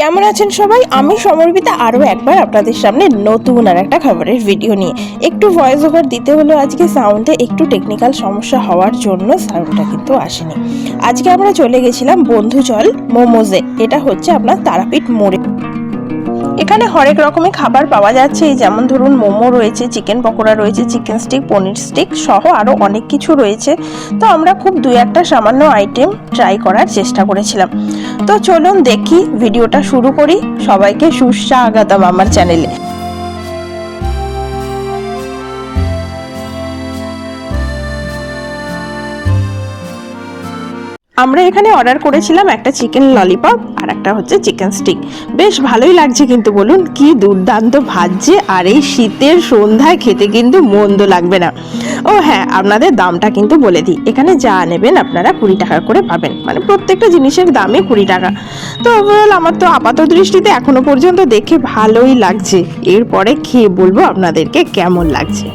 কেমন আছেন সবাই? আমি সমর্পিতা আরও একবার আপনাদের সামনে নতুন আর একটা খাবারের ভিডিও নিয়ে। একটু ভয়েস ওভার দিতে হলো আজকে সাউন্ডে একটু টেকনিক্যাল সমস্যা হওয়ার জন্য সাউন্ডটা কিন্তু আসেনি। আজকে আমরা চলে গেছিলাম বন্ধুচল মোমোজে। এটা হচ্ছে আপনার তারাপীঠ মোড়ে। এখানে হরেক রকমের খাবার পাওয়া যাচ্ছে। যেমন ধরুন মোমো রয়েছে, চিকেন পকোড়া রয়েছে, চিকেন স্টিক পনির স্টিক সহ আরও অনেক কিছু রয়েছে। তো আমরা খুব দুই একটা সামান্য আইটেম ট্রাই করার চেষ্টা করেছিলাম। তো চলুন দেখি ভিডিওটা শুরু করি। সবাইকে সুস্বাগতম আমার চ্যানেলে। আমরা এখানে অর্ডার করেছিলাম একটা চিকেন ললিপপ আর একটা হচ্ছে চিকেন স্টিক বেশ ভালোই লাগছে কিন্তু বলুন, কি দুর্দান্ত ভাজছে আর এই শীতের সন্ধ্যায় খেতে কিন্তু মন্দ লাগবে না। ও হ্যাঁ আপনাদের দামটা কিন্তু বলে দিই। এখানে যা নেবেন আপনারা কুড়ি টাকা করে পাবেন। মানে প্রত্যেকটা জিনিসের দামই কুড়ি টাকা। তো ওভারঅল আমার তো আপাত দৃষ্টিতে এখনও পর্যন্ত দেখে ভালোই লাগছে। এরপরে খেয়ে বলব আপনাদেরকে কেমন লাগছে।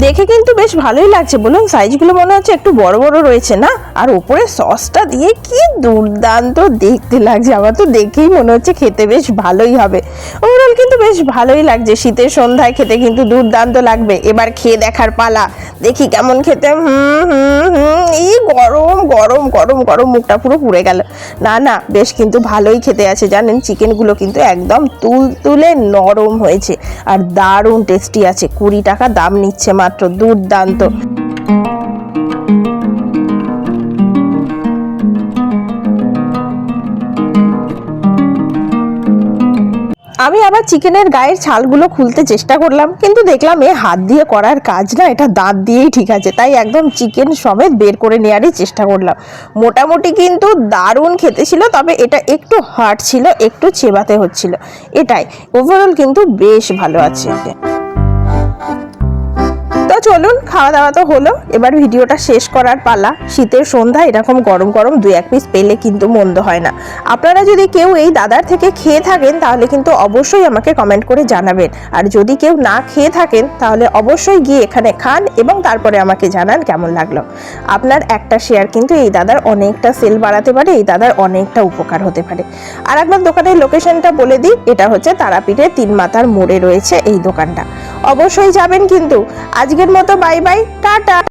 দেখে কিন্তু বেশ ভালোই লাগছে বলুন। সাইজগুলো মনে হচ্ছে একটু বড় বড় রয়েছে না? আর ওপরে সসটা দিয়ে কি দুর্দান্ত দেখতে লাগছে। আমার তো দেখেই মনে হচ্ছে খেতে বেশ ভালোই হবে। ওভারঅল কিন্তু বেশ ভালোই লাগছে। শীতের সন্ধ্যায় খেতে কিন্তু দুর্দান্ত লাগবে। এবার খেয়ে দেখার পালা। দেখি কেমন খেতে। হুম হুম হুম এই গরম গরম গরম গরম। মুখটা পুরো পুড়ে গেল। না না, বেশ কিন্তু ভালোই খেতে আছে। জানেন চিকেনগুলো কিন্তু একদম তুল তুলে নরম হয়েছে। আর দারুণ টেস্টি আছে। কুড়ি টাকা দাম নিচ্ছে মাত্র দুর্দান্ত। আমি আবার চিকেনের গায়ের ছালগুলো খুলতে চেষ্টা করলাম, কিন্তু দেখলাম এ হাত দিয়ে করার কাজ না, এটা দাঁত দিয়েই ঠিক আছে। তাই একদম চিকেন সমেত বের করে নেওয়ারই চেষ্টা করলাম। মোটামুটি কিন্তু দারুণ খেতে ছিল, তবে এটা একটু হার্ড ছিল, একটু চেবাতে হচ্ছিল। এটাই। ওভারঅল কিন্তু বেশ ভালো আছে। তো চলুন খাওয়া দাওয়া তো হলো। এবার ভিডিওটা শেষ করার পালা। শীতের সন্ধ্যা, এরকম গরম গরম দু এক পিস পেলে কিন্তু মন্দ হয় না। আপনারা যদি কেউ এই দাদার থেকে খেয়ে থাকেন, তাহলে কিন্তু অবশ্যই আমাকে কমেন্ট করে জানাবেন। আর যদি কেউ না খেয়ে থাকেন, তাহলে অবশ্যই গিয়ে এখানে খান এবং তারপরে আমাকে জানান কেমন লাগল। আপনার একটা শেয়ার কিন্তু এই দাদার অনেকটা সেল বাড়াতে পারে, এই দাদার অনেকটা উপকার হতে পারে। আর একবার দোকানের লোকেশনটা বলে দিই, এটা হচ্ছে তারাপীঠের তিন মাথার মোড়ে রয়েছে এই দোকানটা। অবশ্যই যাবেন কিন্তু। আজকের মতো বাই বাই টাটা।